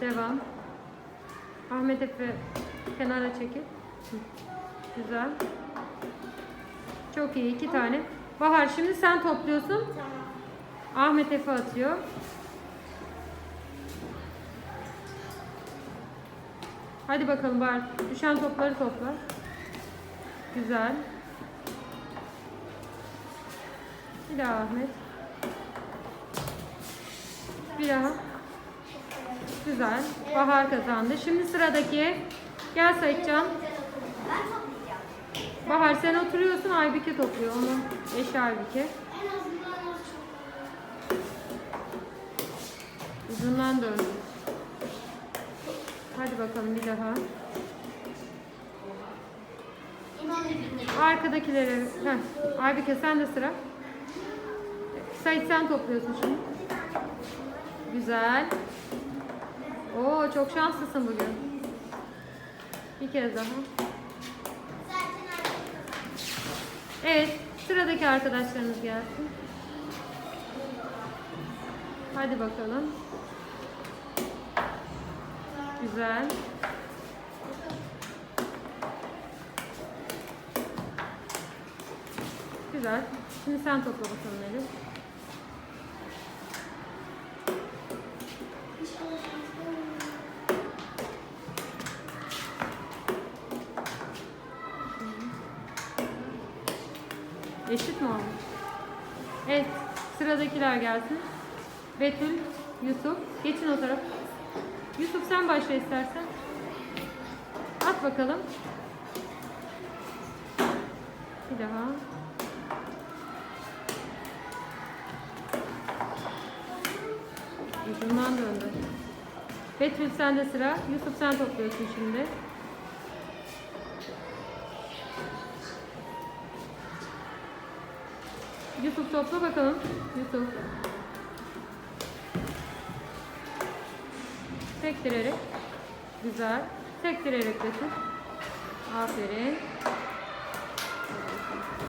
Devam. Ahmet Efe kenara çekil. Güzel. Çok iyi. iki tane. Bahar şimdi sen topluyorsun. Tamam. Ahmet Efe atıyor. Hadi bakalım Bahar. Düşen topları topla. Güzel. Bir daha Ahmet. Bir daha. Güzel. Bahar kazandı. Şimdi sıradaki. Gel Saitcan. Bahar sen oturuyorsun. Aybike topluyor. Onun eşi Aybike. En döndü. Hadi bakalım bir daha. Arkadakileri. Heh. Aybike sen de sıra. Sait sen topluyorsun şimdi. Güzel. Oo çok şanslısın bugün. Bir kez daha. Evet, sıradaki arkadaşlarınız gelsin. Hadi bakalım. Güzel. Güzel. Şimdi sen topla bakalım Elif. Eşit mi olmuş? Evet, sıradakiler gelsin. Betül, Yusuf. Geçin o tarafa. Yusuf sen başla istersen. At bakalım. Bir daha. Ucundan döndü. Betül sende sıra. Yusuf sen topluyorsun şimdi. Yusuf topla bakalım. Yusuf. Sektirerek. Güzel. Sektirerek getir. Aferin.